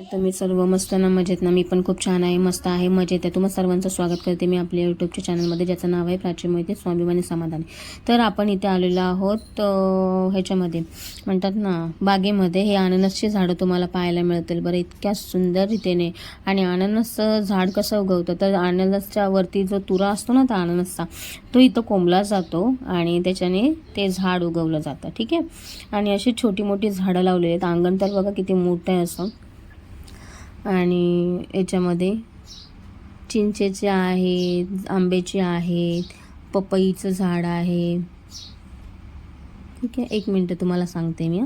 तुम्ही सर्व मस्त ना मजेत ना. मी पण खूप छान आहे मस्त आहे मजेत आहे. तुम्हाला सर्वांचं स्वागत करते मी आपल्या यूट्यूबच्या चॅनलमध्ये ज्याचं नाव आहे प्राची मोहिते स्वाभिमानी समाधानी. तर आपण इथे आलेलो आहोत ह्याच्यामध्ये. म्हणतात ना बागेमध्ये हे अननसची झाडं तुम्हाला पाहायला मिळतील. बरं इतक्या सुंदर रीतीने. आणि अननसचं झाड कसं उगवतं? तर अननसच्या वरती जो तुरा असतो ना त्या अननसचा तो इथं कोंबला जातो आणि त्याच्याने ते झाड उगवलं जातं. ठीक आहे? आणि अशी छोटी मोठी झाडं लावलेली आहेत. अंगण तर बघा किती मोठं आहे असं. आणि याच्यामध्ये चिंचेचे आहेत आंब्याचे आहेत पपईचं झाड आहे. ठीक आहे एक मिनटं तुम्हाला सांगते मी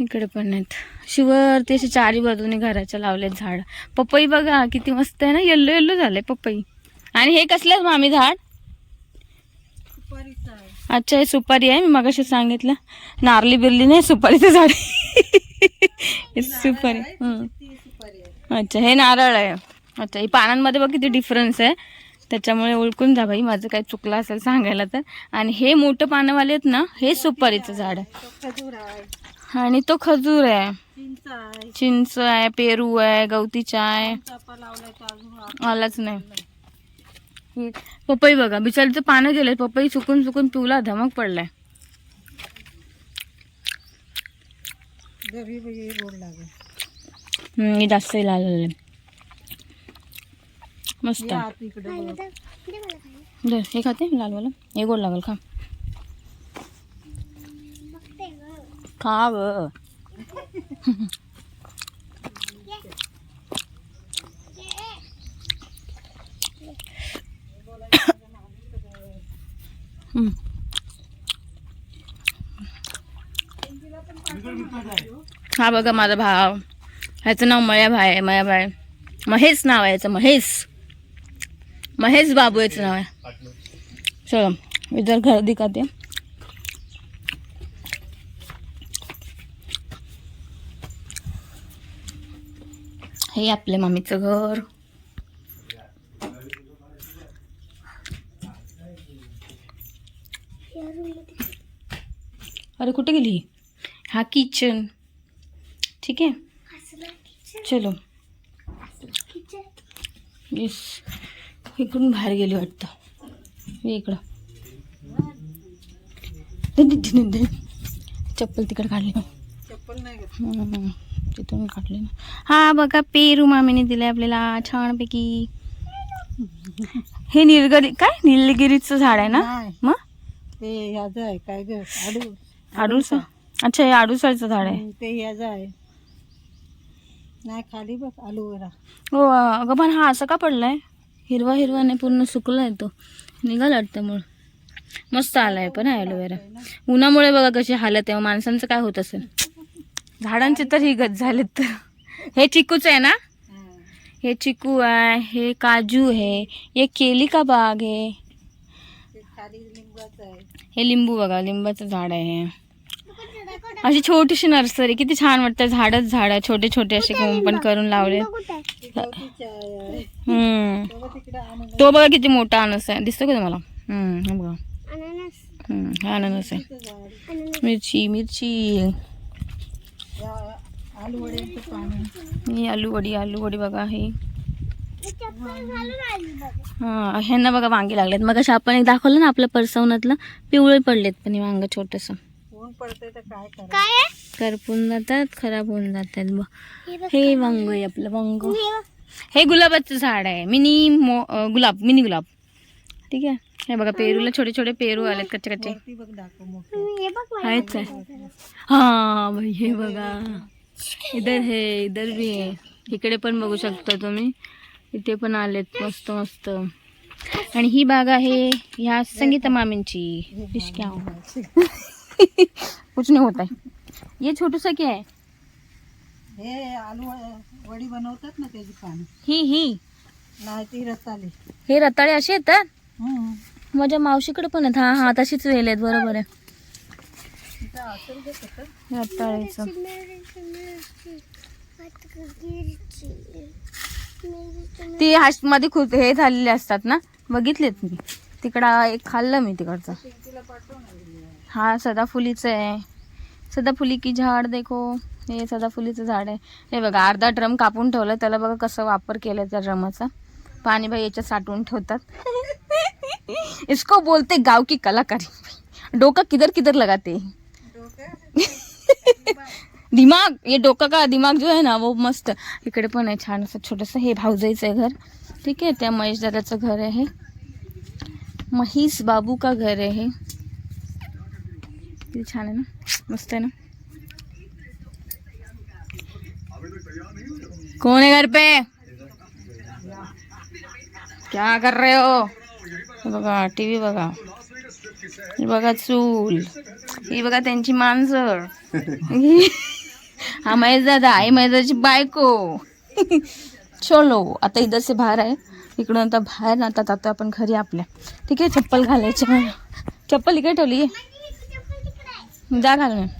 इकडे पण आहेत. शिवर ते असे चारी बाजूने घराच्या लावलेत झाड. पपई बघा किती मस्त आहे ना? येल्लो येल्लो झालंय पपई. आणि हे कसलं मामी झाड? अच्छा हे सुपारी आहे. मी मगाशी सांगितलं. नारली बिरली नाही सुपारीचं झाड. सुपारी. अच्छा हे नारळ आहे. अच्छा हे पानांमध्ये बघ किती डिफरन्स आहे. त्याच्यामुळे ओळखून जा भाई माझं काही चुकलं असेल सांगायला तर. आणि हे मोठं पानंवाले आहेत ना हे सुपारीचं झाड आहे. आणि तो खजूर आहे. चिंच आहे. पेरू आहे गवती चाय आलाच नाही. हे पपई बघा बिचारीचं पानं गेले पपई चुकून चुकून पिवला धमक पडलाय. जास्त लाल झाले मस्त आहे. दे, हे खाते लालवाला हे गोड लागल खा खा ग हम्म. हा बघा माझा भाव. ह्याचं नाव मया भाय आहे मया भाय महेश नाव आहे याचं महेश. महेश बाबू याचं नाव आहे. चलो इधर घर दिखाते. हे आपल्या मामीचं घर. अरे कुठे गेली? ही? किचन. ठीक आहे? चलो. येस इकडून बाहेर गेली वाटतं. इकडं. चप्पल तिकडे काढली तिथून काढली ना. हा बघा पेरू मामीने दिले आपल्याला छानपैकी. हे निलगिरी काय? निलगिरीचं झाड आहे ना. मग? ते ह्याचं आहे काय ग? आडू आडूसा अच्छा हे आडूसाचं झाड आहे. हं, ते ह्याचं आहे. नाही खाली बघ अलोवेरा हो अगं पण हा असं का पडलाय? हिरवा हिरवा नाही पूर्ण सुकलाय तो. निघाला वाटतं मूळ. मस्त आलाय पण ॲलोवेरा उन्हामुळे बघा कशी हालत आहे. माणसांचं काय होत असेल. झाडांचे तर ही गत झालेत तर. हे चिकूच आहे ना? हे चिकू आहे हे काजू आहे. हे केली का बाग आहे खाली लिंबाचं आहे. हे लिंबू बघा लिंबाचं झाड आहे. हे अशी छोटीशी नर्सरी किती छान वाटतं. झाडच झाड छोटे छोटे असे कुंपण करून लावले. हम्म. तो बघा किती मोठा अनस आहे. दिसतो का तुम्हाला? हम्म, हा बघा. हम्म, हा अननस आहे. मिरची मिरची. ही आलू वडी आलू वडी बघा. हे हा ह्यांना बघा वांगे लागलेत. मग अशा आपण एक दाखवलं ना आपल्या परसवनातलं पिवळे पडलेत पण हे वांग छोटस. तर काय करा करपून जातात खराब होऊन जातात बघ. हे वांग आहे. आपलं वांग. हे गुलाबाचं झाड आहे. मिनी मो अं, गुलाब मिनी गुलाब. ठीक आहे? हे बघा पेरूला छोटे छोटे पेरू आलेत कच्चे कच्चे. वरती बघ दाखव मोठं. आहेत काय? हा भाई हे बघा. इधर हे इधर भी आहे इकडे पण बघू शकता तुम्ही. इथे पण आलेत मस्त मस्त. आणि ही बाग आहे ह्या संगीता मामींची. इसके आओ. कुछ नहीं होता है। ये छोटू सा क्या है? हे आलू वडी बनवतात ना त्याची पानं. ही ही. नाही ती रताली हे रताळे असे येतात? हं. माझ्या मावशीकडे पण आहेत. हा हा तशीच वेल आहेत. बरोबर आहे. तिथं असेल गं तसं. रताळ्याचं. ती हाशमध्ये खूप हे झालेले असतात ना? बघितलेत मी. तिकडं एक खाल्लं मी तिकडचं. तिला पाठव ना हा, सदाफुलीचं आहे. सदाफुली की झाड देखो. हे सदाफुलीचं झाड आहे. हे बघा, अर्धा ड्रम कापून ठेवलं. त्याला बघा कसं वापर केलाय त्या ड्रमाचा. पाणी बाई याच्यात साठवून ठेवतात. इसको बोलते गाव की कलाकारी. डोका किधर किधर लगाते. दिमाग, ये डोका का दिमाग जो आहे ना, वो मस्त. इकडे पण आहे छान असं छोटंसं हे भाऊजाईचं आहे घर. ठीक आहे, त्या महेश दादाचं घर आहे. महेश बाबू का घर आहे हे. किती छान आहे ना मस्त आहे ना कौन है घर पे क्या कर रहे हो बघा टी व्ही बघा बघा चूल ही बघा त्यांची मांजर हा महेश दादा आई मैदाची बायको चलो आता इथं से बाहेर आहे इकडून आता बाहेर ना आता आता आपण घरी आपल्या ठीक आहे चप्पल घालायची चप्पल इकडे ठेवली जा घाल मग